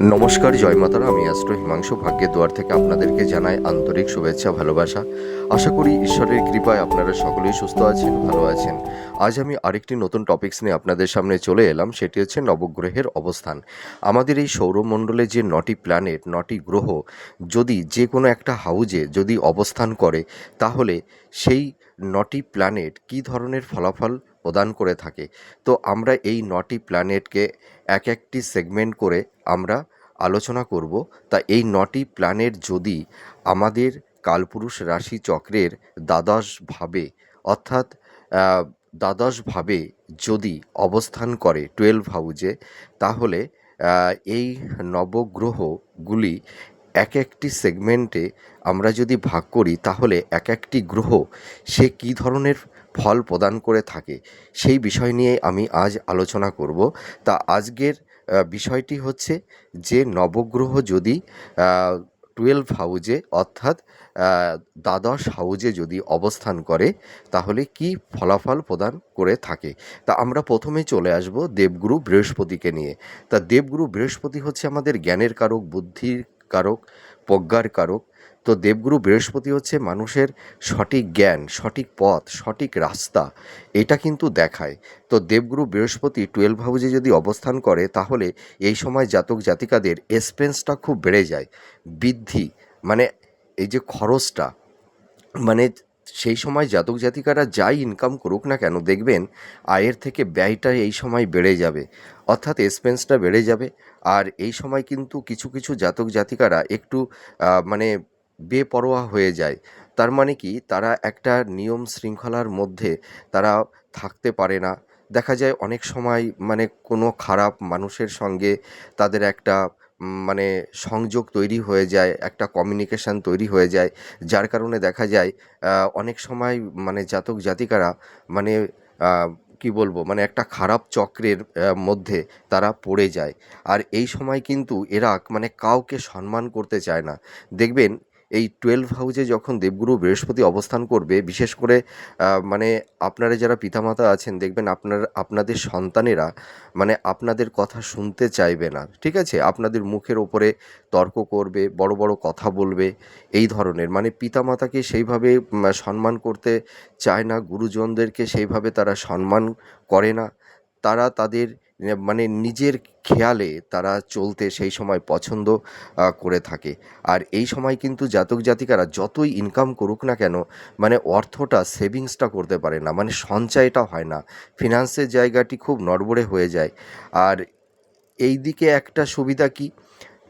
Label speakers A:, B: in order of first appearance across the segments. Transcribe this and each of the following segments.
A: নমস্কার, জয় মাতারা। আমি অ্যাস্ট্রো হিমাংশু ভাগ্যের দুয়ার থেকে আপনাদেরকে জানাই আন্তরিক শুভেচ্ছা, ভালোবাসা। আশা করি ঈশ্বরের কৃপায় আপনারা সকলেই সুস্থ আছেন, ভালো আছেন। আজ আমি আরেকটি নতুন টপিকস নিয়ে আপনাদের সামনে চলে এলাম, সেটি হচ্ছে নবগ্রহের অবস্থান। আমাদের এই সৌরমণ্ডলে যে নটি প্ল্যানেট নটি গ্রহ, যদি যে কোনো একটা হাউজে যদি অবস্থান করে, তাহলে সেই নটি প্ল্যানেট কী ধরনের ফলাফল প্রদান করে থাকে। তো আমরা এই নটি প্ল্যানেটকে এক একটি সেগমেন্ট করে আমরা আলোচনা করব। তা এই নটি প্ল্যানেট যদি আমাদের কালপুরুষ রাশি চক্রের দ্বাদশভাবে অর্থাৎ দ্বাদশভাবে যদি অবস্থান করে টুয়েলভ হাউজে, তাহলে এই নবগ্রহগুলি এক একটি সেগমেন্টে আমরা যদি ভাগ করি, তাহলে এক একটি গ্রহ সে কী ধরনের ফল প্রদান করে থাকে। সেই বিষয় নিয়ে আমি আজ আলোচনা করব। তা আজকের বিষয়টি হচ্ছে যে নবগ্রহ যদি টুয়েলভ হাউজে অর্থাৎ দ্বাদশ হাউজে যদি অবস্থান করে, তাহলে কি ফলাফল প্রদান করে থাকে? তা আমরা প্রথমে চলে আসব দেবগুরু বৃহস্পতিকে নিয়ে। তা দেবগুরু বৃহস্পতি হচ্ছে আমাদের জ্ঞানের কারক, বুদ্ধির কারক, প্রজ্ঞার কারক তো দেবগুরু বৃহস্পতি হচ্ছে মানুষের সঠিক জ্ঞান, সঠিক পথ, সঠিক রাস্তা, এটা কিন্তু দেখায়। তো দেবগুরু বৃহস্পতি টুয়েলভ হাউজে যদি অবস্থান করে, তাহলে এই সময় জাতক জাতিকাদের এক্সপেন্সটা খুব বেড়ে যায়। বৃদ্ধি মানে এই যে খরচটা মানে সেই সময় জাতক জাতিকারা যাই ইনকাম করুক না কেন, দেখবেন আয়ের থেকে ব্যয়টা এই সময় বেড়ে যাবে, অর্থাৎ এক্সপেন্সটা বেড়ে যাবে। আর এই সময় কিন্তু কিছু কিছু জাতক জাতিকারা একটু মানে বেপরোয়া হয়ে যায়। তার মানে কি? তারা একটা নিয়ম শৃঙ্খলার মধ্যে তারা থাকতে পারে না। দেখা যায় অনেক সময় মানে কোনো খারাপ মানুষের সঙ্গে তাদের একটা মানে সংযোগ তৈরি হয়ে যায়, একটা কমিউনিকেশন তৈরি হয়ে যায়। যার কারণে দেখা যায় অনেক সময় মানে জাতক জাতিকারা মানে কি বলব? মানে একটা খারাপ চক্রের মধ্যে তারা পড়ে যায়। আর এই সময় কিন্তু এরা মানে কাউকে সম্মান করতে চায় না। দেখবেন এই টুয়েলভ হাউজে যখন দেবগুরু বৃহস্পতি অবস্থান করবে, বিশেষ করে মানে আপনারা যারা পিতামাতা আছেন, দেখবেন আপনার, আপনাদের সন্তানেরা মানে আপনাদের কথা শুনতে চাইবে না, ঠিক আছে? আপনাদের মুখের ওপরে তর্ক করবে, বড় বড় কথা বলবে, এই ধরনের। মানে পিতামাতাকে সেইভাবে সম্মান করতে চায় না, গুরুজনদেরকে সেইভাবে তারা সম্মান করে না। তারা তাদের মানে নিজের খেয়ালে তারা চলতে সেই সময় পছন্দ করে থাকে। আর এই সময় কিন্তু জাতক জাতিকারা যতই ইনকাম করুক না কেন মানে অর্থটা সেভিংসটা করতে পারে না মানে সঞ্চয়টা হয় না। ফিনান্সের জায়গাটি খুব নড়বড়ে হয়ে যায়। আর এই দিকে একটা সুবিধা কি?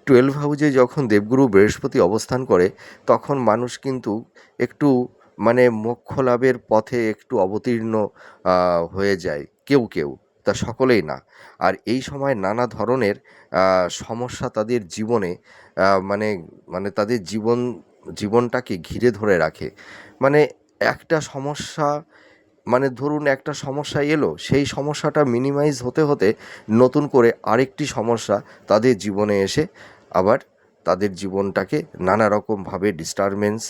A: টুয়েলভ হাউজে যখন দেবগুরু বৃহস্পতি অবস্থান করে, তখন মানুষ কিন্তু একটু মানে মোক্ষ লাভের পথে একটু অবতীর্ণ হয়ে যায়, কেউ কেউ। তা সকলেই না। আর এই সময় নানা ধরনের সমস্যা তাদের জীবনে মানে মানে তাদের জীবন, জীবনটাকে ঘিরে ধরে রাখে। মানে একটা সমস্যা মানে ধরুন একটা সমস্যা এলো, সেই সমস্যাটা মিনিমাইজ হতে হতে নতুন করে আরেকটি সমস্যা তাদের জীবনে এসে আবার তাদের জীবনটাকে নানা রকমভাবে ডিস্টারবেন্স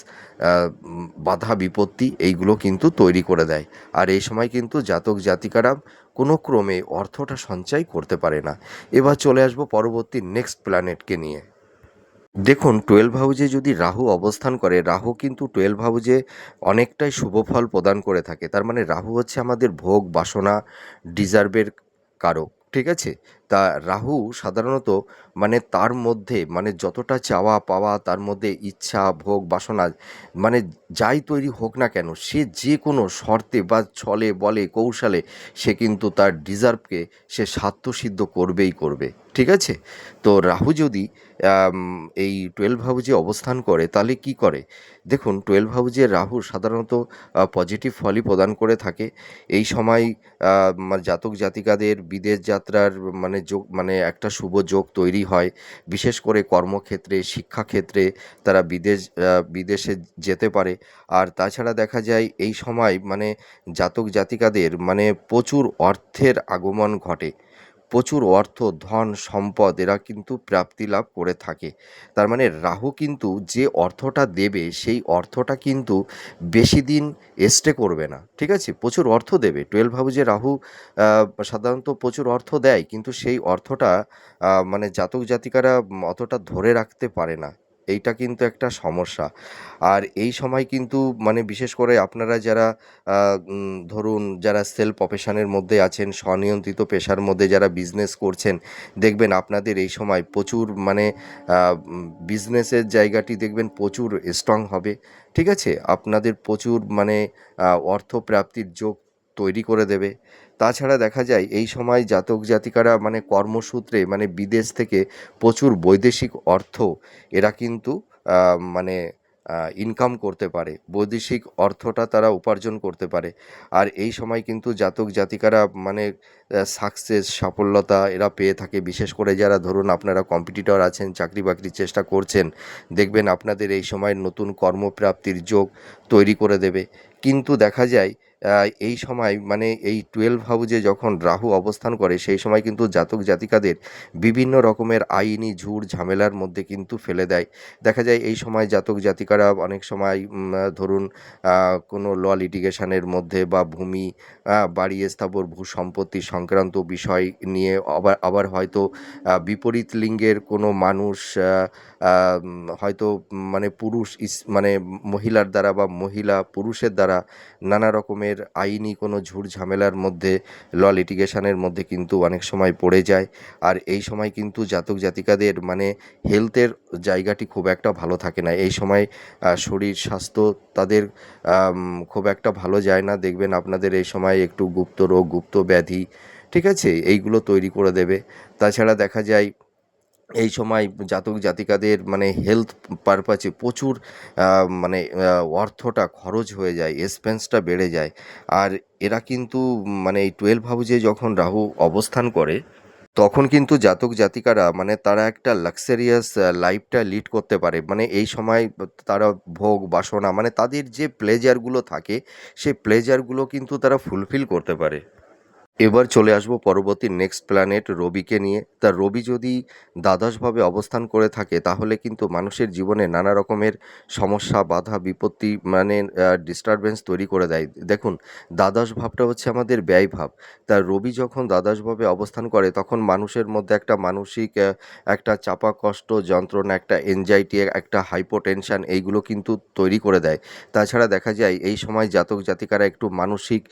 A: বাধা বিপত্তি এইগুলো কিন্তু তৈরি করে দেয়। আর এই সময় কিন্তু জাতক জাতিকারা কোনো ক্রমে অর্থটা সঞ্চয় করতে পারে না। এবার চলে আসব পরবর্তী নেক্সট প্ল্যানেটকে নিয়ে। দেখুন টুয়েলভ হাউজে যদি রাহু অবস্থান করে, রাহু কিন্তু টুয়েলভ হাউজে অনেকটাই শুভ ফল প্রদান করে থাকে। তার মানে রাহু হচ্ছে আমাদের ভোগ, বাসনা ডিজার্ভের কারক, ঠিক আছে? তা রাহু সাধারণত মানে তার মধ্যে মানে যতটা চাওয়া পাওয়া তার মধ্যে ইচ্ছা, ভোগ, বাসনা মানে যাই তৈরি হোক না কেন সে যে কোনো শর্তে বা ছলে, বলে, কৌশলে সে কিন্তু তার ডিজার্ভকে সে স্বার্থসিদ্ধ করবেই করবে। ঠিক আছে? তো রাহু যদি এই টুয়েলভ হাউজে অবস্থান করে তাহলে কি করে? দেখুন টুয়েলভ হাউজে রাহু সাধারণত পজিটিভ ফলই প্রদান করে থাকে। এই সময় জাতক জাতিকাদের বিদেশ যাত্রার মানে যোগ মানে একটা শুভ যোগ তৈরি হয়। বিশেষ করে কর্মক্ষেত্রে, শিক্ষাক্ষেত্রে তারা বিদেশ বিদেশে যেতে পারে। আর তাছাড়া দেখা যায়, এই সময় মানে জাতক জাতিকাদের মানে প্রচুর অর্থের আগমন ঘটে। প্রচুর অর্থ, ধন, সম্পদ এরা কিন্তু প্রাপ্তি লাভ করে থাকে। তার মানে রাহু কিন্তু যে অর্থটা দেবে, সেই অর্থটা কিন্তু বেশি দিন স্টে করবে না, ঠিক আছে? প্রচুর অর্থ দেবে। টুয়েলভ হাউজে রাহু সাধারণত প্রচুর অর্থ দেয়, কিন্তু সেই অর্থটা মানে জাতক জাতিকারা অতটা ধরে রাখতে পারে না। এইটা কিন্তু একটা সমস্যা। আর এই সময় কিন্তু মানে বিশেষ করে আপনারা যারা ধরুন যারা সেলফ প্রফেশনের মধ্যে আছেন স্বনিয়ন্ত্রিত পেশার মধ্যে যারা বিজনেস করছেন দেখবেন আপনাদের এই সময় প্রচুর মানে বিজনেসের জায়গাটি দেখবেন প্রচুর স্ট্রং হবে। ঠিক আছে? আপনাদের প্রচুর মানে আহ, অর্থ প্রাপ্তির যোগ তৈরি করে দেবে। তাছাড়া দেখা যায় এই সময় জাতক জাতিকারা মানে কর্মসূত্রে মানে বিদেশ থেকে প্রচুর বৈদেশিক অর্থ এরা কিন্তু মানে ইনকাম করতে পারে। বৈদেশিক অর্থটা তারা উপার্জন করতে পারে। আর এই সময় কিন্তু জাতক জাতিকারা মানে সাকসেস সাফল্যতা এরা পেয়ে থাকে। বিশেষ করে যারা ধরুন আপনারা কম্পিটিটর আছেন, চাকরি বাকরির চেষ্টা করছেন, দেখবেন আপনাদের এই সময় নতুন কর্মপ্রাপ্তির যোগ তৈরি করে দেবে। কিন্তু দেখা যায় এই সময় মানে এই টুয়েলভ হাউজে যখন রাহু অবস্থান করে, সেই সময় কিন্তু জাতক জাতিকাদের বিভিন্ন রকমের আইনি ঝুড় ঝামেলার মধ্যে কিন্তু ফেলে দেয়। দেখা যায় এই সময় জাতক জাতিকারা অনেক সময় ধরুন কোনো ল লিটিগেশনের মধ্যে বা ভূমি বাড়ি স্থাবর, ভূ সম্পত্তি সংক্রান্ত বিষয় নিয়ে আবার আবার হয়তো বিপরীত লিঙ্গের কোনো মানুষ হয়তো মানে পুরুষ মানে মহিলার দ্বারা বা মহিলা পুরুষের দ্বারা নানা রকমের আইনি কোনো ঝুট ঝামেলার মধ্যে, ল লিটিগেশনের মধ্যে কিন্তু অনেক সময় পড়ে যায়। আর এই সময় কিন্তু জাতক জাতিকাদের মানে হেলথের জায়গাটি খুব একটা ভালো থাকে না। এই সময় শরীর স্বাস্থ্য তাদের খুব একটা ভালো যায় না। দেখবেন আপনাদের এই সময় একটু গুপ্ত রোগ, গুপ্ত ব্যাধি, ঠিক আছে? এইগুলো তৈরি করে দেবে। তাছাড়া দেখা যায় এই সময় জাতক জাতিকাদের মানে হেলথ পারপাসে প্রচুর মানে অর্থটা খরচ হয়ে যায় এক্সপেন্সটা বেড়ে যায়। আর এরা কিন্তু মানে এই টুয়েলভ হাউজে যখন রাহু অবস্থান করে, তখন কিন্তু জাতক জাতিকারা মানে তারা একটা লাক্সারিয়াস লাইফটা লিড করতে পারে। মানে এই সময় তারা ভোগ, বাসনা মানে তাদের যে প্লেজারগুলো থাকে, সেই প্লেজারগুলো কিন্তু তারা ফুলফিল করতে পারে। এবার চলে আসব পরবর্তী নেক্সট প্ল্যানেট রবিকে নিয়ে। তা রবি যদি দ্বাদশভাবে অবস্থান করে থাকে, তাহলে কিন্তু মানুষের জীবনে নানা রকমের সমস্যা, বাধা, বিপত্তি মানে ডিস্টারবেন্স তৈরি করে দেয়। দেখুন, দ্বাদশ ভাবটা হচ্ছে আমাদের ব্যয় ভাব। তা রবি যখন দ্বাদশভাবে অবস্থান করে, তখন মানুষের মধ্যে একটা মানসিক একটা চাপা কষ্ট, যন্ত্রণা, একটা এনজাইটি একটা হাইপোটেনশন এইগুলো কিন্তু তৈরি করে দেয়। তাছাড়া দেখা যায়, এই সময় জাতক জাতিকারা একটু মানসিক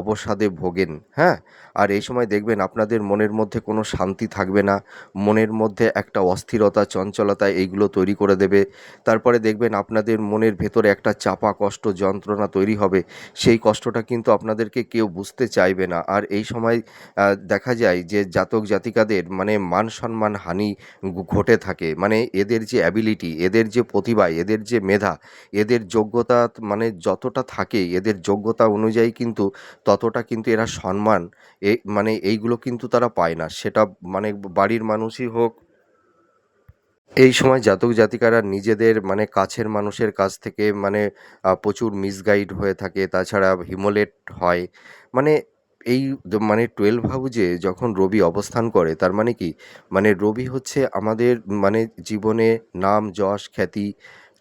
A: অবসাদে ভোগেন হ্যাঁ? আর এই সময় দেখবেন আপনাদের মনের মধ্যে কোনো শান্তি থাকবে না, মনের মধ্যে একটা অস্থিরতা, চঞ্চলতা এইগুলো তৈরি করে দেবে। তারপরে দেখবেন আপনাদের মনের ভেতরে একটা চাপা কষ্ট, যন্ত্রণা তৈরি হবে। সেই কষ্টটা কিন্তু আপনাদেরকে কেউ বুঝতে চাইবে না। আর এই সময় দেখা যায় যে জাতক জাতিকাদের মানে মান সম্মান হানি ঘটে থাকে। মানে এদের যে অ্যাবিলিটি এদের যে প্রতিভা, এদের যে মেধা, এদের যোগ্যতা মানে যতটা থাকে, এদের যোগ্যতা অনুযায়ী কিন্তু ততটা কিন্তু এরা সম্মান এ মানে এইগুলো কিন্তু তারা পায় না। সেটা মানে বাড়ির মানুষই হোক, এই সময় জাতক জাতিকারা নিজেদের মানে কাছের মানুষের কাছ থেকে মানে প্রচুর মিসগাইড হয়ে থাকে। তাছাড়া হিমোলেট হয়। মানে এই মানে টুয়েলভ হাউজে যখন রবি অবস্থান করে, তার মানে কি? মানে রবি হচ্ছে আমাদের মানে জীবনে নাম, যশ, খ্যাতি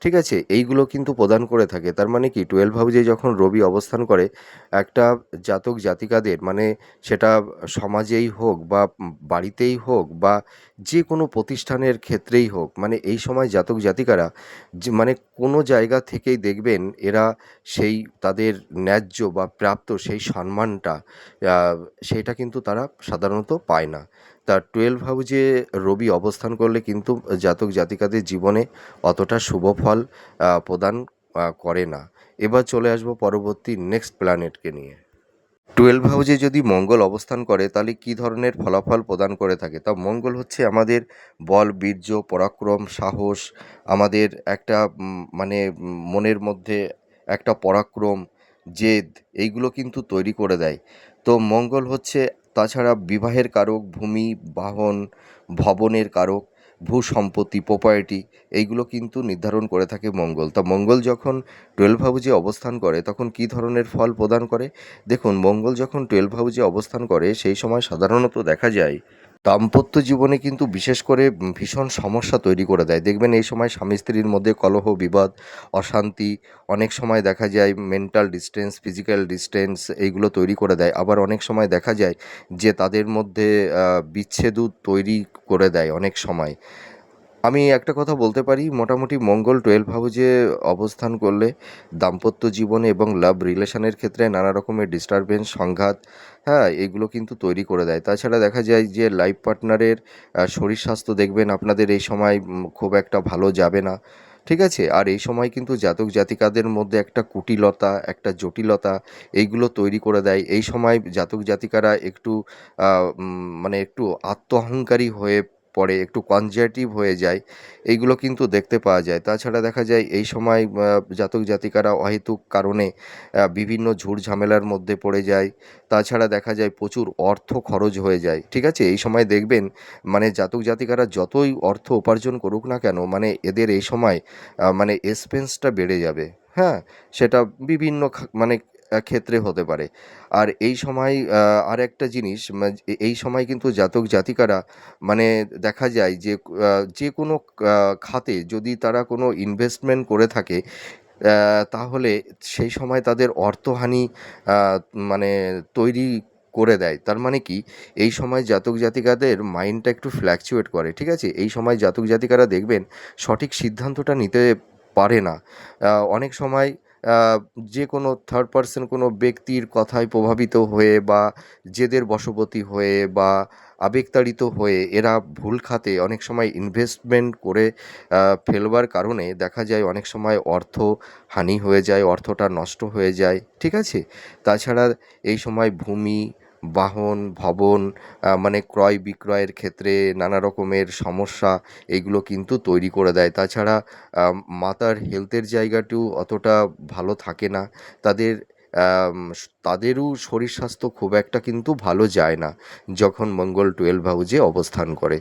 A: ঠিক আছে, এইগুলো কিন্তু প্রদান করে থাকে। তার মানে কি? টুয়েলভ হাউজে যখন রবি অবস্থান করে, একটা জাতক জাতিকাদের মানে সেটা সমাজেই হোক বা বাড়িতেই হোক বা যে কোনো প্রতিষ্ঠানের ক্ষেত্রেই হোক মানে এই সময় জাতক জাতিকারা মানে কোনো জায়গা থেকেই দেখবেন এরা সেই তাদের ন্যায্য বা প্রাপ্ত সেই সম্মানটা সেটা কিন্তু তারা সাধারণত পায় না। তা টুয়েলভ হাউজে রবি অবস্থান করলে কিন্তু জাতক জাতিকাদের জীবনে অতটা শুভ ফল প্রদান করে না। এবার চলে আসব পরবর্তী নেক্সট প্ল্যানেটকে নিয়ে। টুয়েলভ হাউজে যদি মঙ্গল অবস্থান করে, তাহলে কী ধরনের ফলাফল প্রদান করে থাকে? তা মঙ্গল হচ্ছে আমাদের বল, বীর্য, পরাক্রম, সাহস, আমাদের একটা মানে মনের মধ্যে একটা পরাক্রম, জেদ, এইগুলো কিন্তু তৈরি করে দেয়। তো মঙ্গল হচ্ছে তাছাড়া বিবাহের কারক, ভূমি, বাহন, ভবনের কারক ভূ সম্পত্তি প্রপার্টি এইগুলো কিন্তু নির্ধারণ করে থাকে মঙ্গল। তা মঙ্গল যখন টুয়েলভ হাউজে অবস্থান করে, তখন কি ধরনের ফল প্রদান করে? দেখুন, মঙ্গল যখন টুয়েলভ হাউজে অবস্থান করে, সেই সময় সাধারণত দেখা যায় দাম্পত্য জীবনে কিন্তু বিশেষ করে ভীষণ সমস্যা তৈরি করে দেয়। দেখবেন এই সময় স্বামী স্ত্রীর মধ্যে কলহ, বিবাদ, অশান্তি, অনেক সময় দেখা যায় মেন্টাল ডিস্টেন্স ফিজিক্যাল ডিস্টেন্স এইগুলো তৈরি করে দেয়। আবার অনেক সময় দেখা যায় যে তাদের মধ্যে বিচ্ছেদ তৈরি করে দেয় অনেক সময়। আমি একটা কথা বলতে পারি, মোটামুটি মঙ্গল টুয়েলভ হাউজে অবস্থান করলে দাম্পত্য জীবনে এবং লাভ রিলেশনের ক্ষেত্রে নানা রকমের ডিস্টারবেন্স সংঘাত হ্যাঁ এগুলো কিন্তু তৈরি করে দেয়। তাছাড়া দেখা যায় যে লাইফ পার্টনারের শরীর স্বাস্থ্য দেখবেন আপনাদের এই সময় খুব একটা ভালো যাবে না। ঠিক আছে? আর এই সময় কিন্তু জাতক জাতিকাদের মধ্যে একটা কুটিলতা, একটা জটিলতা এইগুলো তৈরি করে দেয়। এই সময় জাতক জাতিকারা একটু মানে একটু আত্ম অহংকারী হয়ে পড়ে একটু কনজার্টিভ হয়ে যায়, এইগুলো কিন্তু দেখতে পাওয়া যায়। তাছাড়া দেখা যায় এই সময় জাতক জাতিকারা অহেতুক কারণে বিভিন্ন ঝুট ঝামেলার মধ্যে পড়ে যায়। তাছাড়া দেখা যায় প্রচুর অর্থ খরচ হয়ে যায়। ঠিক আছে? এই সময় দেখবেন মানে জাতক জাতিকারা যতই অর্থ উপার্জন করুক না কেন মানে এদের এই সময় মানে এক্সপেন্সটা বেড়ে যাবে। হ্যাঁ? সেটা বিভিন্ন মানে ক্ষেত্রে হতে পারে। আর এই সময় আর একটা জিনিস এই সময় কিন্তু জাতক জাতিকারা মানে দেখা যায় যে যে কোনো খাতে যদি তারা কোনো ইনভেস্টমেন্ট করে থাকে তাহলে সেই সময় তাদের অর্থহানি মানে তৈরি করে দেয়। তার মানে কি? এই সময় জাতক জাতিকাদের মাইন্ডটা একটু ফ্ল্যাকচুয়েট করে, ঠিক আছে? এই সময় জাতক জাতিকারা দেখবেন সঠিক সিদ্ধান্তটা নিতে পারে না। অনেক সময় যে কোনো থার্ড পার্সন কোনো ব্যক্তির কথায় প্রভাবিত হয়ে বা জেদের বশবর্তী হয়ে বা আবেগতাড়িত হয়ে এরা ভুল খাতে অনেক সময় ইনভেস্টমেন্ট করে ফেলবার কারণে দেখা যায় অনেক সময় অর্থ হানি হয়ে যায়, অর্থটা নষ্ট হয়ে যায়, ঠিক আছে? তাছাড়া এই সময় ভূমি বাহন, ভবন মানে ক্রয় বিক্রয়ের ক্ষেত্রে নানা রকমের সমস্যা এইগুলো কিন্তু তৈরি করে দেয়। তাছাড়া মাতার হেলথের জায়গাটিও অতটা ভালো থাকে না। তাদের তাদেরও শরীর স্বাস্থ্য খুব একটা কিন্তু ভালো যায় না যখন মঙ্গল টুয়েলভ হাউজে অবস্থান করে।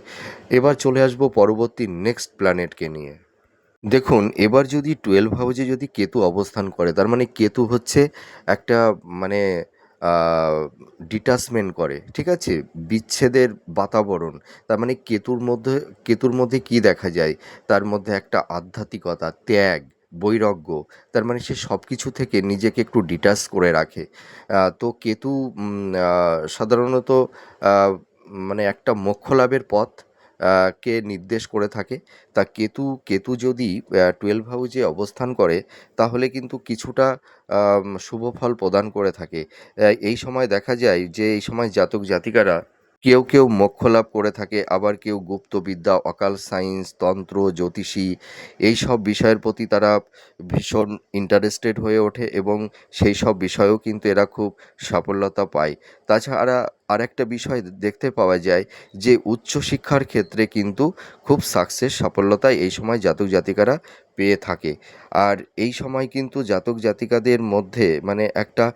A: এবার চলে আসব পরবর্তী নেক্সট প্ল্যানেটকে নিয়ে। দেখুন, এবার যদি টুয়েলভ হাউজে যদি কেতু অবস্থান করে, তার মানে কেতু হচ্ছে একটা মানে ডিটাচমেন্ট করে, ঠিক আছে? বিচ্ছেদের বাতাবরণ। তার মানে কেতুর মধ্যে কেতুর মধ্যে কি দেখা যায়? তার মধ্যে একটা আধ্যাত্মিকতা, ত্যাগ, বৈরাগ্য। তার মানে সে সব কিছু থেকে নিজেকে একটু ডিটাচ করে রাখে। তো কেতু সাধারণত মানে একটা মোক্ষ লাভের পথ। কে নির্দেশ করে থাকে। তা কেতু কেতু যদি টুয়েলভ হাউজে অবস্থান করে, তাহলে কিন্তু কিছুটা শুভ ফল প্রদান করে থাকে। এই সময় দেখা যায় যে, এই সময় জাতক জাতিকারা কেউ কেউ মোক্ষ লাভ করে থাকে, আবার কেউ গুপ্তবিদ্যা, অকাল সায়েন্স, তন্ত্র, জ্যোতিষী এই সব বিষয়ের প্রতি তারা ভীষণ ইন্টারেস্টেড হয়ে ওঠে এবং সেই সব বিষয়েও কিন্তু এরা খুব সাফল্যতা পায়। তাছাড়া আরেকটা বিষয় দেখতে পাওয়া যায় যে উচ্চশিক্ষার ক্ষেত্রে কিন্তু খুব সাকসেস সাফল্যতা এই সময় জাতক জাতিকারা পেয়ে থাকে। আর এই সময় কিন্তু জাতক জাতিকাদের মধ্যে মানে একটা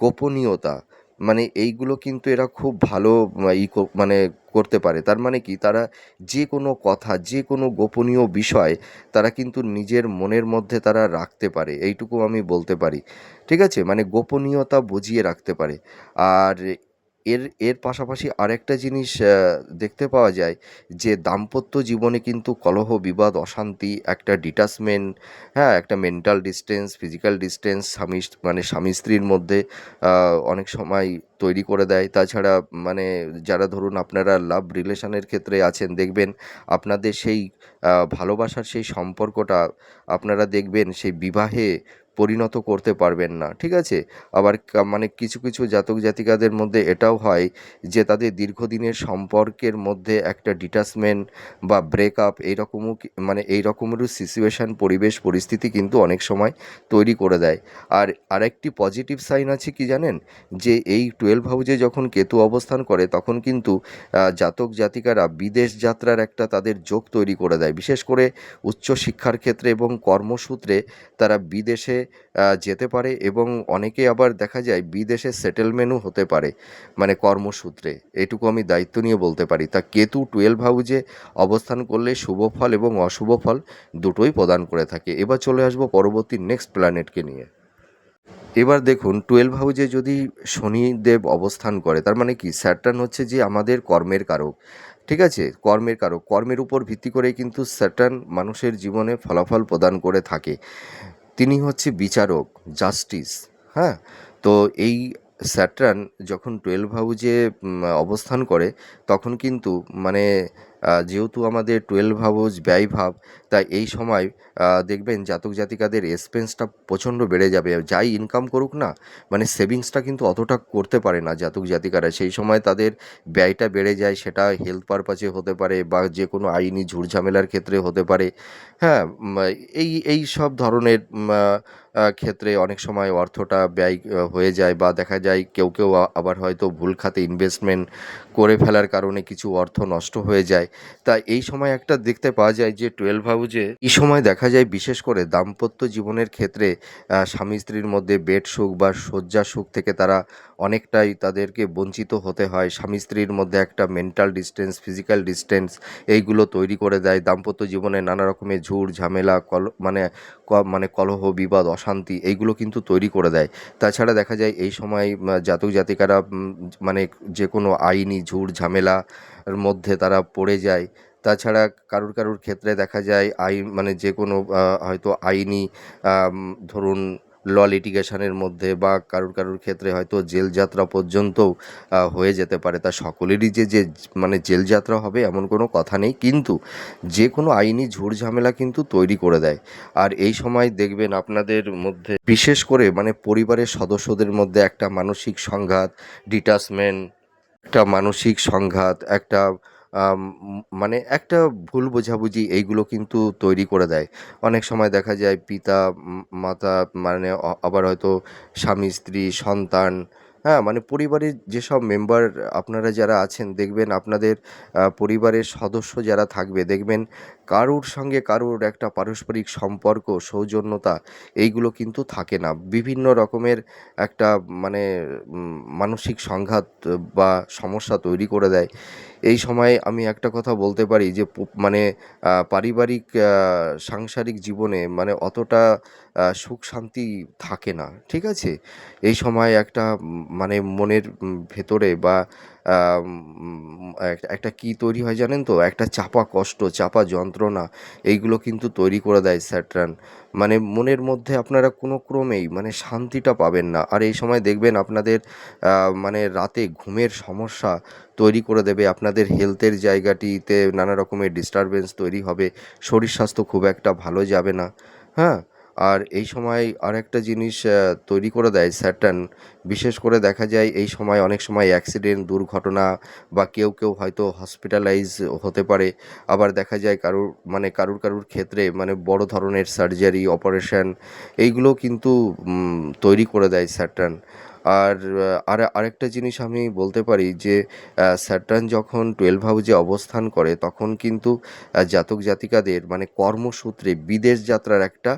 A: গোপনীয়তা মানে এইগুলো কিন্তু এরা খুব ভালো ই মানে করতে পারে। তার মানে কি? তারা যে কোনো কথা, যে কোনো গোপনীয় বিষয় তারা কিন্তু নিজের মনের মধ্যে তারা রাখতে পারে। এইটুকু আমি বলতে পারি। ঠিক আছে? মানে গোপনীয়তা বুঝিয়ে রাখতে পারে। আর এর এর পাশাপাশি আরেকটা জিনিস দেখতে পাওয়া যায় যে দাম্পত্য জীবনে কিন্তু কলহ, বিবাদ, অশান্তি, একটা ডিটাচমেন্ট হ্যাঁ একটা মেন্টাল ডিস্টেন্স ফিজিক্যাল ডিস্টেন্স স্বামী মানে স্বামী স্ত্রীর মধ্যে অনেক সময় তৈরি করে দেয়। তাছাড়া মানে যারা ধরুন আপনারা লাভ রিলেশনের ক্ষেত্রে আছেন, দেখবেন আপনাদের সেই ভালোবাসার সেই সম্পর্কটা আপনারা দেখবেন সেই বিবাহে পরিণত করতে পারবেন না, ঠিক আছে? আবার মানে কিছু কিছু জাতক জাতিকাদের মধ্যে এটাও হয় যে তাদের দীর্ঘদিনের সম্পর্কের মধ্যে একটা ডিটাচমেন্ট বা ব্রেকআপ এইরকমও মানে এই রকমেরও সিচুয়েশান পরিবেশ, পরিস্থিতি কিন্তু অনেক সময় তৈরি করে দেয়। আর আরেকটি পজিটিভ সাইন আছে কি জানেন? যে এই টুয়েলভ হাউজে যখন কেতু অবস্থান করে, তখন কিন্তু জাতক জাতিকারা বিদেশ যাত্রার একটা তাদের যোগ তৈরি করে দেয়। বিশেষ করে উচ্চশিক্ষার ক্ষেত্রে এবং কর্মসূত্রে তারা বিদেশে যেতে পারে এবং অনেকে আবার দেখা যায় বিদেশে সেটেলমেন্টও হতে পারে মানে কর্মসূত্রে। এটুকু আমি দায়িত্ব নিয়ে বলতে পারি। তা কেতু টুয়েলভ হাউজে অবস্থান করলে শুভ ফল এবং অশুভ ফল দুটোই প্রদান করে থাকে। এবার চলে আসব পরবর্তী নেক্সট প্ল্যানেটকে নিয়ে। এবার দেখুন টুয়েলভ হাউজে যদি শনিদেব অবস্থান করে, তার মানে কি? স্যাটার্ন হচ্ছে যে আমাদের কর্মের কারক। ঠিক আছে? কর্মের কারক। কর্মের উপর ভিত্তি করেই কিন্তু স্যাটার্ন মানুষের জীবনে ফলাফল প্রদান করে থাকে। তিনি হচ্ছে বিচারক জাস্টিস হ্যাঁ? তো এই স্যাটার্ন যখন টুয়েলভ হাউজে অবস্থান করে, তখন কিন্তু মানে যেহেতু আমাদের টুয়েলভ হাউস ব্যয়ভাব তাই এই সময় দেখবেন জাতক জাতিকাদের এক্সপেন্সটা প্রচণ্ড বেড়ে যাবে। যাই ইনকাম করুক না মানে সেভিংসটা কিন্তু অতটা করতে পারে না জাতক জাতিকারা। সেই সময় তাদের ব্যয়টা বেড়ে যায়, সেটা হেলথ পারপাসে হতে পারে বা যে কোনো আইনি ঝুড়ঝামেলার ক্ষেত্রে হতে পারে। হ্যাঁ এই এই সব ধরনের ক্ষেত্রে অনেক সময় অর্থটা ব্যয় হয়ে যায় বা দেখা যায় কেউ কেউ আবার হয়তো ভুল খাতে ইনভেস্টমেন্ট করে ফেলার কারণে কিছু অর্থ নষ্ট হয়ে যায়। তা এই সময় একটা দেখতে পাওয়া যায় যে টুয়েলভ হাউজে এই সময় দেখা যায় বিশেষ করে দাম্পত্য জীবনের ক্ষেত্রে স্বামী স্ত্রীর মধ্যে বেড সুখ বা শয্যা সুখ থেকে তারা অনেকটাই তাদেরকে বঞ্চিত হতে হয়। স্বামী স্ত্রীর মধ্যে একটা মেন্টাল ডিস্টেন্স ফিজিক্যাল ডিস্টেন্স এইগুলো তৈরি করে দেয়। দাম্পত্য জীবনে নানা রকমের ঝুড়, ঝামেলা, কল মানে মানে কলহ, বিবাদ, অশান্তি এইগুলো কিন্তু তৈরি করে দেয়। তাছাড়া দেখা যায় এই সময় জাতক জাতিকারা মানে যে কোনো আইনি ঝুড় ঝামেলার মধ্যে তারা পড়ে যায়। তাছাড়া কারুর কারুর ক্ষেত্রে দেখা যায় আইন মানে যে কোনো হয়তো আইনি ধরুন ল লিটিগেশনের মধ্যে বা কারুর কারুর ক্ষেত্রে হয়তো জেল যাত্রা পর্যন্তও আহ, হয়ে যেতে পারে। তা সকলেরই যে যে মানে জেল যাত্রা হবে এমন কোনো কথা নেই। কিন্তু যে কোনো আইনি ঝুড় ঝামেলা কিন্তু তৈরি করে দেয়। আর এই সময় দেখবেন আপনাদের মধ্যে বিশেষ করে মানে পরিবারের সদস্যদের মধ্যে একটা মানসিক সংঘাত ডিটাচমেন্ট একটা মানসিক সংঘাত, একটা মানে একটা ভুল বোঝাবুঝি এইগুলো কিন্তু তৈরি করে দেয়। অনেক সময় দেখা যায় পিতা মাতা মানে আবার হয়তো স্বামী, স্ত্রী, সন্তান হ্যাঁ মানে পরিবারের যেসব মেম্বার আপনারা যারা আছেন, দেখবেন আপনাদের পরিবারের সদস্য যারা থাকবে, দেখবেন কারুর সঙ্গে কারুর একটা পারস্পরিক সম্পর্ক, সৌজন্যতা এইগুলো কিন্তু থাকে না। বিভিন্ন রকমের একটা মানে মানসিক সংঘাত বা সমস্যা তৈরি করে দেয়। এই সময় আমি একটা কথা বলতে পারি যে মানে পারিবারিক সাংসারিক জীবনে মানে অতটা সুখ শান্তি থাকে না। ঠিক আছে? এই সময় একটা মানে মনের ভেতরে বা একটা কি তৈরি হয় জানেন তো? একটা চাপা কষ্ট, চাপা যন্ত্রণা, এইগুলো কিন্তু তৈরি করে দেয় স্যাটরান। মানে মনের মধ্যে আপনারা কোনো ক্রমেই মানে শান্তিটা পাবেন না। আর এই সময় দেখবেন আপনাদের মানে রাতে ঘুমের সমস্যা তৈরি করে দেবে। আপনাদের হেলথের জায়গাটিতে নানা রকমের ডিস্টারবেন্স তৈরি হবে। শরীর স্বাস্থ্য খুব একটা ভালো যাবে না। হ্যাঁ? আর এই সময় আরেকটা জিনিস তৈরি করে দেয় স্যাটার্ন। বিশেষ করে দেখা যায় এই সময় অনেক সময় অ্যাক্সিডেন্ট দুর্ঘটনা বা কেউ কেউ হয়তো হসপিটালাইজ হতে পারে। আবার দেখা যায় কারুর মানে কারুর কারুর ক্ষেত্রে মানে বড় ধরনের সার্জারি অপারেশন এইগুলো কিন্তু তৈরি করে দেয় স্যাটার্ন। আর আর, আরেকটা জিনিস আমি বলতে পারি যে স্যাটার্ন যখন টুয়েলভ হাউজে অবস্থান করে, তখন কিন্তু জাতক জাতিকাদের মানে কর্মসূত্রে বিদেশ যাত্রার একটা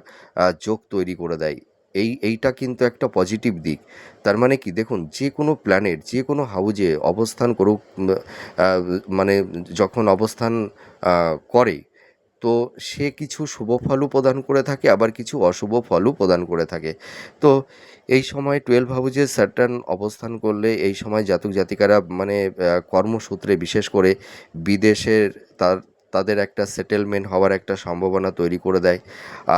A: যোগ তৈরি করে দেয়। এই, এইটা কিন্তু একটা পজিটিভ দিক। তার মানে কি? দেখুন, যে কোনো প্ল্যানেট যে কোনো হাউজে অবস্থান করুক মানে যখন অবস্থান করে, তো সে কিছু শুভ ফলও প্রদান করে থাকে, আবার কিছু অশুভ ফলও প্রদান করে থাকে। তো এই সময় টুয়েলভ হাউজে স্যাটার্ন অবস্থান করলে এই সময় জাতক জাতিকারা মানে কর্মসূত্রে বিশেষ করে বিদেশের তার, তাদের একটা সেটেলমেন্ট হওয়ার একটা সম্ভাবনা তৈরি করে দেয়।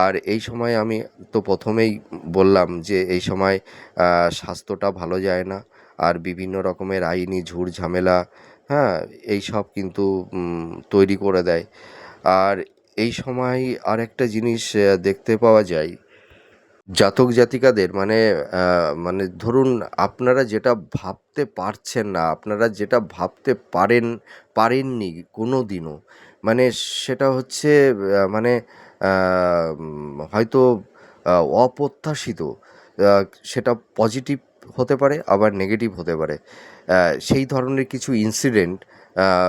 A: আর এই সময় আমি তো প্রথমেই বললাম যে এই সময় স্বাস্থ্যটা ভালো যায় না, আর বিভিন্ন রকমের আইনি ঝুড় ঝামেলা হ্যাঁ এই সব কিন্তু তৈরি করে দেয়। আর এই সময় আর একটা জিনিস দেখতে পাওয়া যায় জাতক জাতিকাদের মানে মানে ধরুন আপনারা যেটা ভাবতে পারছেন না, আপনারা যেটা ভাবতে পারেন, পারেননি কোনো দিনও মানে সেটা হচ্ছে মানে হয়তো অপ্রত্যাশিত সেটা পজিটিভ হতে পারে, আবার নেগেটিভ হতে পারে। সেই ধরনের কিছু ইনসিডেন্ট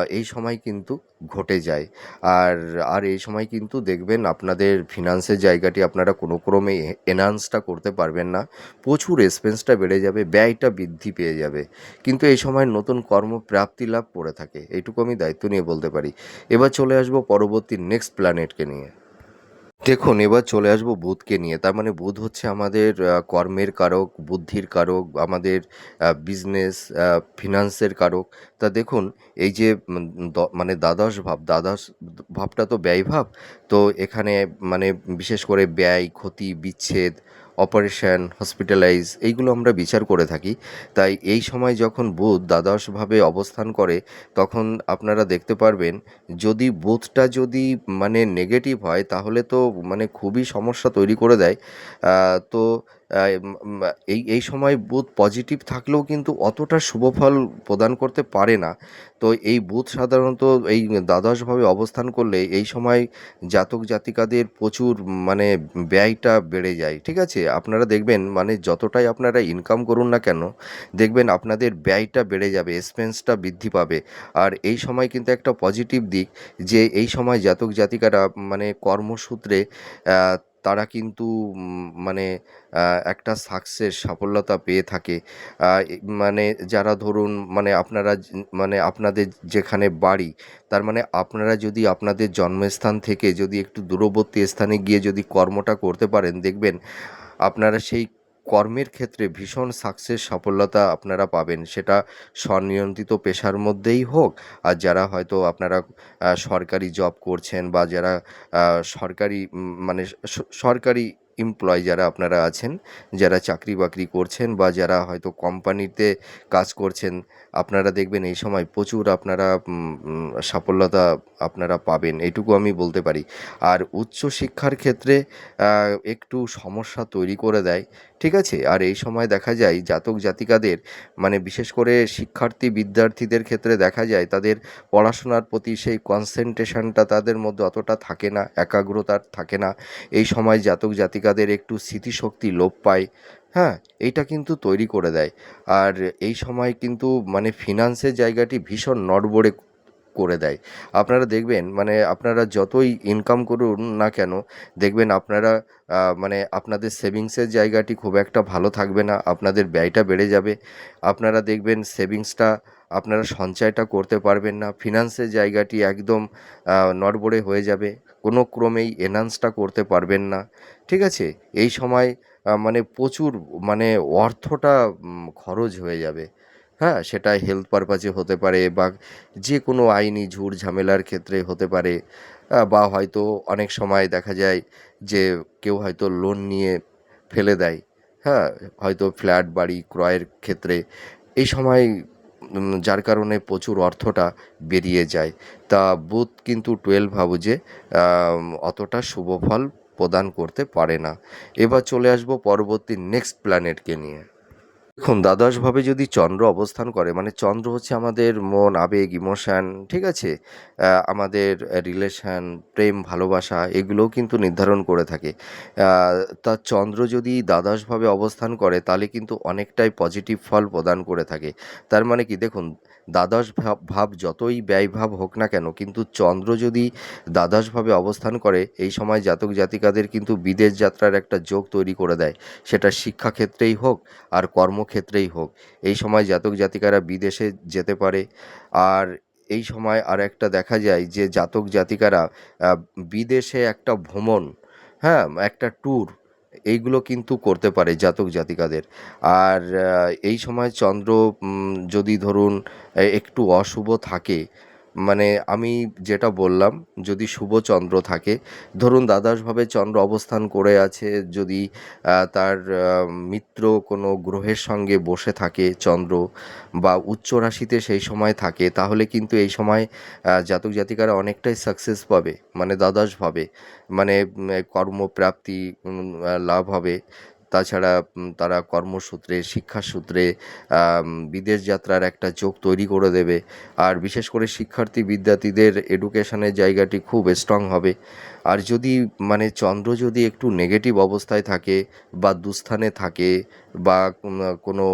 A: এই সময় কিন্তু ঘটে যায়। আর আর এই সময় কিন্তু দেখবেন আপনাদের ফিনান্সের জায়গাটি আপনারা কোনো ক্রমে এনহান্সটা করতে পারবেন না। প্রচুর এক্সপেন্সটা বেড়ে যাবে, ব্যয়টা বৃদ্ধি পেয়ে যাবে। কিন্তু এই সময় নতুন কর্মপ্রাপ্তি লাভ করে থাকে। এইটুকু আমি দায়িত্ব নিয়ে বলতে পারি। এবার চলে আসব পরবর্তী নেক্সট প্ল্যানেটকে নিয়ে। দেখুন, এবার চলে আসব বুধকে নিয়ে। তার মানে বুধ হচ্ছে আমাদের কর্মের কারক, বুদ্ধির কারক, আমাদের বিজনেস ফিনান্সের কারক। তা দেখুন, এই যে মানে দ্বাদশ ভাব, দ্বাদশ ভাবটা তো ব্যয় ভাব তো এখানে মানে বিশেষ করে ব্যয়, ক্ষতি, বিচ্ছেদ অপারেশন, হসপিটালাইজ এইগুলো আমরা বিচার করে থাকি। তাই এই সময় যখন বুধ দ্বাদশভাবে অবস্থান করে, তখন আপনারা দেখতে পারবেন, যদি বুধটা যদি মানে নেগেটিভ হয়, তাহলে তো মানে খুবই সমস্যা তৈরি করে দেয়। তো এই এই সময় বুথ পজিটিভ থাকলেও কিন্তু অতটা শুভ ফল প্রদান করতে পারে না। তো এই বুথ সাধারণত এই দ্বাদশভাবে অবস্থান করলে এই সময় জাতক জাতিকাদের প্রচুর মানে ব্যয়টা বেড়ে যায়। ঠিক আছে? আপনারা দেখবেন মানে যতটাই আপনারা ইনকাম করুন না কেন, দেখবেন আপনাদের ব্যয়টা বেড়ে যাবে এক্সপেন্সটা বৃদ্ধি পাবে। আর এই সময় কিন্তু একটা পজিটিভ দিক যে, এই সময় জাতক জাতিকারা মানে কর্মসূত্রে তারা কিন্তু মানে একটা সাকসেস সাফল্যতা পেয়ে থাকে। মানে যারা ধরুন মানে আপনারা মানে আপনাদের যেখানে বাড়ি, তার মানে আপনারা যদি আপনাদের জন্মস্থান থেকে যদি একটু দূরবর্তী স্থানে গিয়ে যদি কর্মটা করতে পারেন, দেখবেন আপনারা সেই কর্মের ক্ষেত্রে ভীষণ সাকসেস সফলতা আপনারা পাবেন। সেটা স্বনিয়ন্ত্রিত পেশার মধ্যেই হোক, আর যারা হয়তো আপনারা সরকারি জব করছেন বা যারা সরকারি মানে সরকারি এমপ্লয় যারা আপনারা আছেন, যারা চাকরি বাকরি করছেন বা যারা হয়তো কোম্পানিতে কাজ করছেন আপনারা দেখবেন এই সময় প্রচুর আপনারা সাফল্যতা আপনারা পাবেন, এটুকু আমি বলতে পারি। আর উচ্চ শিক্ষার ক্ষেত্রে একটু সমস্যা তৈরি করে দেয়, ঠিক আছে? আর এই সময় দেখা যায় জাতক জাতিকাদের মানে বিশেষ করে শিক্ষার্থী বিদ্যার্থীদের ক্ষেত্রে দেখা যায় তাদের পড়াশোনার প্রতি সেই কনসেন্ট্রেশনটা তাদের মধ্যে অতটা থাকে না, একাগ্রতার থাকে না। এই সময় জাতক জাতিকাদের একটু স্মৃতিশক্তি লোপ পায় হ্যাঁ এইটা কিন্তু তৈরি করে দেয়। আর এই সময় কিন্তু মানে ফিনান্সের জায়গাটি ভীষণ নড়বড়ে করে দেয়। আপনারা দেখবেন মানে আপনারা যতই ইনকাম করুন না কেন, দেখবেন আপনারা মানে আপনাদের সেভিংসের জায়গাটি খুব একটা ভালো থাকবে না, আপনাদের ব্যয়টা বেড়ে যাবে। আপনারা দেখবেন সেভিংসটা আপনারা সঞ্চয়টা করতে পারবেন না ফিনান্সের জায়গাটি একদম নড়বড়ে হয়ে যাবে। কোনো ক্রমেই এনহান্সটা করতে পারবেন না। ঠিক আছে? এই সময় মানে প্রচুর মানে অর্থটা খরচ হয়ে যাবে। হ্যাঁ সেটা হেলথ পারপাজে হতে পারে বা যে কোনো আইনি ঝুট ঝামেলার ক্ষেত্রে হতে পারে। বা হয়তো অনেক সময় দেখা যায় যে কেউ হয়তো লোন নিয়ে ফেলে দেয়। হ্যাঁ হয়তো ফ্ল্যাট বাড়ি ক্রয়ের ক্ষেত্রে। এই সময় যার কারণে প্রচুর অর্থটা বেরিয়ে যায়। তা বুথ কিন্তু টুয়েলভ হাউজে অতটা শুভ ফল প্রদান করতে পারে না। এবার চলে আসব পরবর্তী নেক্সট প্ল্যানেটকে নিয়ে। দেখুন দ্বাদশভাবে যদি চন্দ্র অবস্থান করে মানে চন্দ্র হচ্ছে আমাদের মন আবেগ ইমোশান ঠিক আছে? আমাদের রিলেশান প্রেম ভালোবাসা এগুলোও কিন্তু নির্ধারণ করে থাকে। আহ, তা চন্দ্র যদি দ্বাদশভাবে অবস্থান করে তাহলে কিন্তু অনেকটাই পজিটিভ ফল প্রদান করে থাকে। তার মানে কি? দেখুন দ্বাদশ ভাব ভাব যতই ব্যয়ভাব হোক না কেন, কিন্তু চন্দ্র যদি দ্বাদশভাবে অবস্থান করে, এই সময় জাতক জাতিকাদের কিন্তু বিদেশ যাত্রার একটা যোগ তৈরি করে দেয়। সেটা শিক্ষাক্ষেত্রেই হোক আর কর্মক্ষেত্রেই হোক। এই সময় জাতক জাতিকারা বিদেশে যেতে পারে। আর এই সময় আর একটা দেখা যায় যে, জাতক জাতিকারা বিদেশে একটা ভ্রমণ হ্যাঁ একটা ট্যুর এইগুলো কিন্তু করতে পারে জাতক জাতিকাদের। আর এই সময় চন্দ্র যদি ধরুন একটু অশুভ থাকে মানে আমি যেটা বললাম, যদি শুভ চন্দ্র থাকে, ধরুন দ্বাদশভাবে চন্দ্র অবস্থান করে আছে, যদি তার মিত্র কোনো গ্রহের সঙ্গে বসে থাকে চন্দ্র বা উচ্চ রাশিতে সেই সময় থাকে, তাহলে কিন্তু এই সময় জাতক জাতিকারা অনেকটাই সাকসেস পাবে মানে দ্বাদশভাবে মানে কর্মপ্রাপ্তি লাভ হবে। তাছাড়া তারা কর্মসূত্রে, শিক্ষাসূত্রে বিদেশ যাত্রার একটা যোগ তৈরি করে দেবে। আর বিশেষ করে শিক্ষার্থী বিদ্যার্থীদের এডুকেশনের জায়গাটি খুব স্ট্রং হবে। আর যদি মানে চন্দ্র যদি একটু নেগেটিভ অবস্থায় থাকে বা দুস্থানে থাকে বা কোনো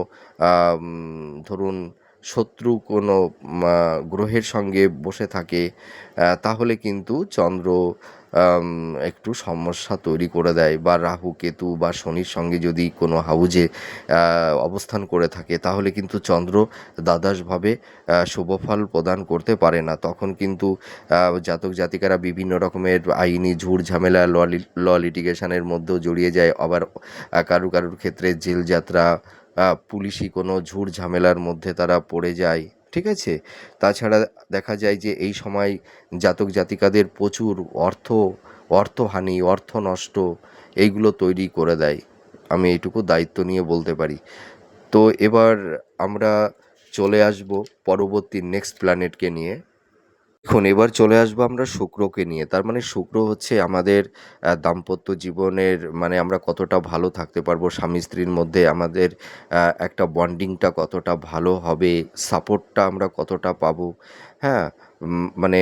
A: ধরুন শত্রু কোনো গ্রহের সঙ্গে বসে থাকে তাহলে কিন্তু চন্দ্র একটু সমস্যা তৈরি করে দেয়। বা রাহু, কেতু বা শনির সঙ্গে যদি কোনো হাউজে অবস্থান করে থাকে, তাহলে কিন্তু চন্দ্র দ্বাদশভাবে শুভফল প্রদান করতে পারে না। তখন কিন্তু জাতক জাতিকারা বিভিন্ন রকমের আইনি ঝুড় ঝামেলা, ল লিটিগেশনের মধ্যেও জড়িয়ে যায়। আবার কারু কারুর ক্ষেত্রে জেল যাত্রা পুলিশি কোনো ঝুড় ঝামেলার মধ্যে তারা পড়ে যায়। ঠিক আছে? তাছাড়া দেখা যায় যে এই সময় জাতক জাতিকাদের প্রচুর অর্থ, অর্থহানি, অর্থ নষ্ট এইগুলো তৈরি করে দেয়। আমি এইটুকু দায়িত্ব নিয়ে বলতে পারি। তো এবার আমরা চলে আসব পরবর্তী নেক্সট প্ল্যানেটকে নিয়ে। দেখুন, এবার চলে আসব আমরা শুক্রকে নিয়ে। তার মানে শুক্র হচ্ছে আমাদের দাম্পত্য জীবনের মানে আমরা কতটা ভালো থাকতে পারব, স্বামী স্ত্রীর মধ্যে আমাদের একটা বন্ডিংটা কতটা ভালো হবে, সাপোর্টটা আমরা কতটা পাবো হ্যাঁ? মানে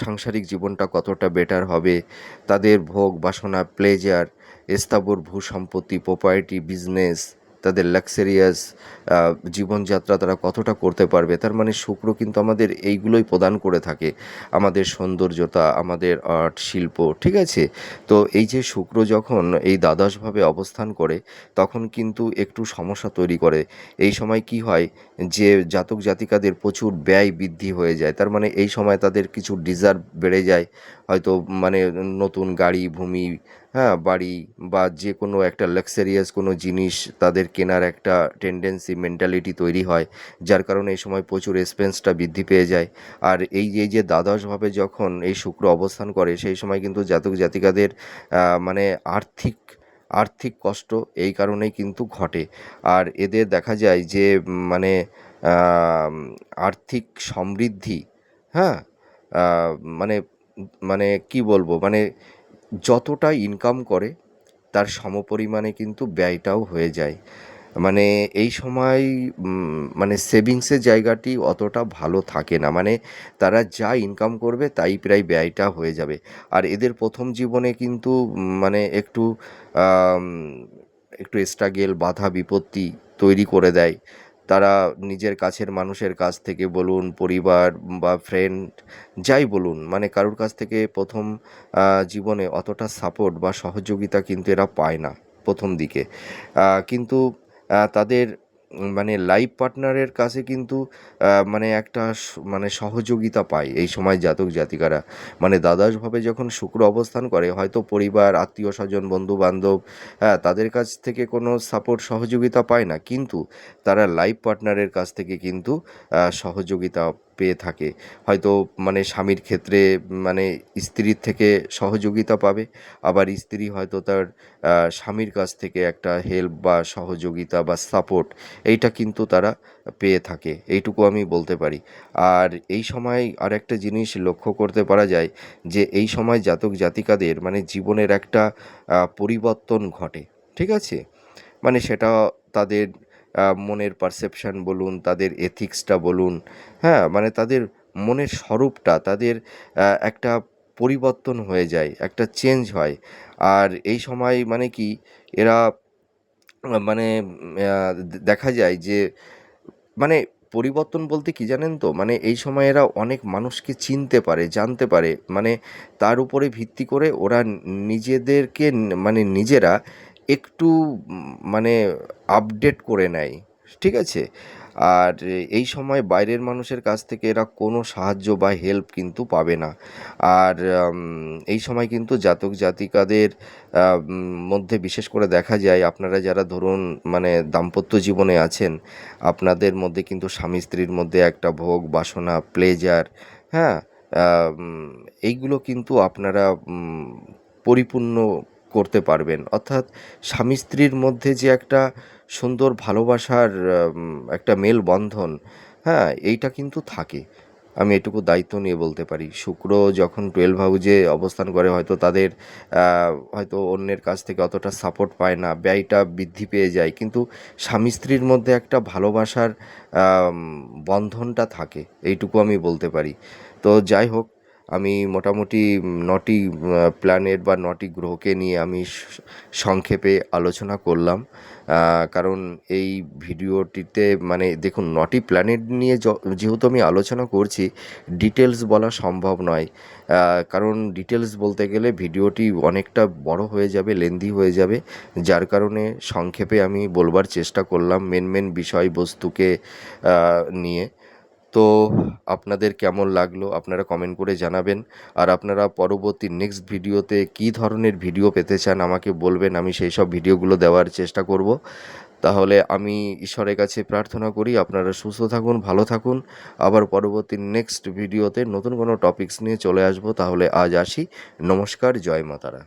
A: সাংসারিক জীবনটা কতটা বেটার হবে, তাদের ভোগ বাসনা প্লেজার স্থাবর ভূ সম্পত্তি প্রপার্টি বিজনেস তাদের লাক্সারিয়াস জীবনযাত্রা তারা কতটা করতে পারবে, তার মানে শুক্র কিন্তু আমাদের এইগুলোই প্রদান করে থাকে। আমাদের সৌন্দর্যতা, আমাদের আর্ট শিল্প, ঠিক আছে? তো এই যে শুক্র যখন এই দ্বাদশভাবে অবস্থান করে, তখন কিন্তু একটু সমস্যা তৈরি করে। এই সময় কি হয় যে জাতক জাতিকাদের প্রচুর ব্যয় বৃদ্ধি হয়ে যায়, তার মানে এই সময় তাদের কিছু ডিজার্ভ বেড়ে যায়। হয়তো মানে নতুন গাড়ি, ভূমি হ্যাঁ বাড়ি বা যে কোনো একটা লাক্সারিয়াস কোনো জিনিস তাদের কেনার একটা টেন্ডেন্সি মেন্টালিটি তৈরি হয়, যার কারণে এই সময় প্রচুর এক্সপেন্সটা বৃদ্ধি পেয়ে যায়। আর এই এই যে দ্বাদশভাবে যখন এই শুক্র অবস্থান করে, সেই সময় কিন্তু জাতক জাতিকাদের মানে আর্থিক আর্থিক কষ্ট এই কারণেই কিন্তু ঘটে। আর এদের দেখা যায় যে মানে আর্থিক সমৃদ্ধি হ্যাঁ মানে মানে কি বলব মানে যতটা ইনকাম করে, তার সমপরিমাণে কিন্তু ব্যয়টাও হয়ে যায়। মানে এই সময় মানে সেভিংসের জায়গাটি অতটা ভালো থাকে না। মানে তারা যা ইনকাম করবে, তাই প্রায় ব্যয়টা হয়ে যাবে। আর এদের প্রথম জীবনে কিন্তু মানে একটু একটু স্ট্রাগেল বাধা বিপত্তি তৈরি করে দেয়। তারা নিজের কাছের মানুষের কাছ থেকে বলুন, পরিবার বা ফ্রেন্ড যাই বলুন মানে কারোর কাছ থেকে প্রথম জীবনে অতটা সাপোর্ট বা সহযোগিতা কিন্তু এরা পায় না প্রথম দিকে। কিন্তু তাদের মানে লাইফ পার্টনারের কাছে কিন্তু মানে একটা মানে সহযোগিতা পায় এই সময় জাতক জাতিকারা। মানে দ্বাদশভাবে যখন শুক্র অবস্থান করে, হয়তো পরিবার, আত্মীয় স্বজন বন্ধু বান্ধব হ্যাঁ তাদের কাছ থেকে কোনো সাপোর্ট সহযোগিতা পায় না। কিন্তু তারা লাইফ পার্টনারের কাছ থেকে কিন্তু সহযোগিতা পেয়ে থাকে। হয়তো মানে স্বামীর ক্ষেত্রে মানে স্ত্রীর থেকে সহযোগিতা পাবে, আবার স্ত্রী হয়তো তার স্বামীর কাছ থেকে একটা হেল্প বা সহযোগিতা বা সাপোর্ট এইটা কিন্তু তারা পেয়ে থাকে। এইটুকু আমি বলতে পারি। আর এই সময় আর একটা জিনিস লক্ষ্য করতে পারা যায় যে এই সময় জাতক জাতিকাদের মানে জীবনের একটা পরিবর্তন ঘটে। ঠিক আছে? মানে সেটা তাদের মনের পারসেপশন বলুন, তাদের এথিক্সটা বলুন হ্যাঁ মানে তাদের মনের স্বরূপটা, তাদের একটা পরিবর্তন হয়ে যায়, একটা চেঞ্জ হয়। আর এই সময় মানে কি, এরা মানে দেখা যায় যে মানে পরিবর্তন বলতে কি জানেন তো? মানে এই সময় এরা অনেক মানুষকে চিনতে পারে, জানতে পারে। মানে তার উপরে ভিত্তি করে ওরা নিজেদেরকে মানে নিজেরা একটু মানে আপডেট করে নেয়, ঠিক আছে? আর এই সময় বাইরের মানুষের কাছ থেকে এরা কোনো সাহায্য বা হেল্প কিন্তু পাবে না। আর এই সময় কিন্তু জাতক জাতিকাদের মধ্যে বিশেষ করে দেখা যায়, আপনারা যারা ধরুন মানে দাম্পত্য জীবনে আছেন, আপনাদের মধ্যে কিন্তু স্বামী স্ত্রীর মধ্যে একটা ভোগ বাসনা প্লেজার হ্যাঁ? এইগুলো কিন্তু আপনারা পরিপূর্ণ করতে পারবেন। অর্থাৎ স্বামী স্ত্রীর মধ্যে যে একটা সুন্দর ভালোবাসার একটা মেল বন্ধন হ্যাঁ এইটা কিন্তু থাকে। আমি এটুকু দায়িত্ব নিয়ে বলতে পারি। শুক্র যখন টুয়েলভ হাউজে অবস্থান করে, হয়তো তাদের হয়তো অন্যের কাছ থেকে অতটা সাপোর্ট পায় না, ব্যয়টা বৃদ্ধি পেয়ে যায়। কিন্তু স্বামী স্ত্রীর মধ্যে একটা ভালোবাসার বন্ধনটা থাকে। এইটুকু আমি বলতে পারি। তো যাই হোক আমি মোটামুটি নটি প্ল্যানেট বা নটি গ্রহকে নিয়ে আমি সংক্ষেপে আলোচনা করলাম। কারণ এই ভিডিওটিতে মানে দেখুন নটি প্ল্যানেট নিয়ে যেহেতু আমি আলোচনা করছি ডিটেলস বলা সম্ভব নয়। কারণ ডিটেলস বলতে গেলে ভিডিওটি অনেকটা বড় হয়ে যাবে লেন্দি হয়ে যাবে, যার কারণে সংক্ষেপে আমি বলবার চেষ্টা করলাম মেন মেন বিষয়বস্তুকে নিয়ে। তো আপনাদের কেমন লাগল আপনারা কমেন্ট করে জানাবেন। আর আপনারা পরবর্তী নেক্সট ভিডিওতে কী ধরনের ভিডিও পেতে চান আমাকে বলবেন, আমি সেই সব ভিডিওগুলো দেওয়ার চেষ্টা করব। তাহলে আমি ঈশ্বরের কাছে প্রার্থনা করি, আপনারা সুস্থ থাকুন, ভালো থাকুন। আবার পরবর্তী নেক্সট ভিডিওতে নতুন কোনো টপিকস নিয়ে চলে আসব, তাহলে আজ আসি। নমস্কার, জয় মাতারা।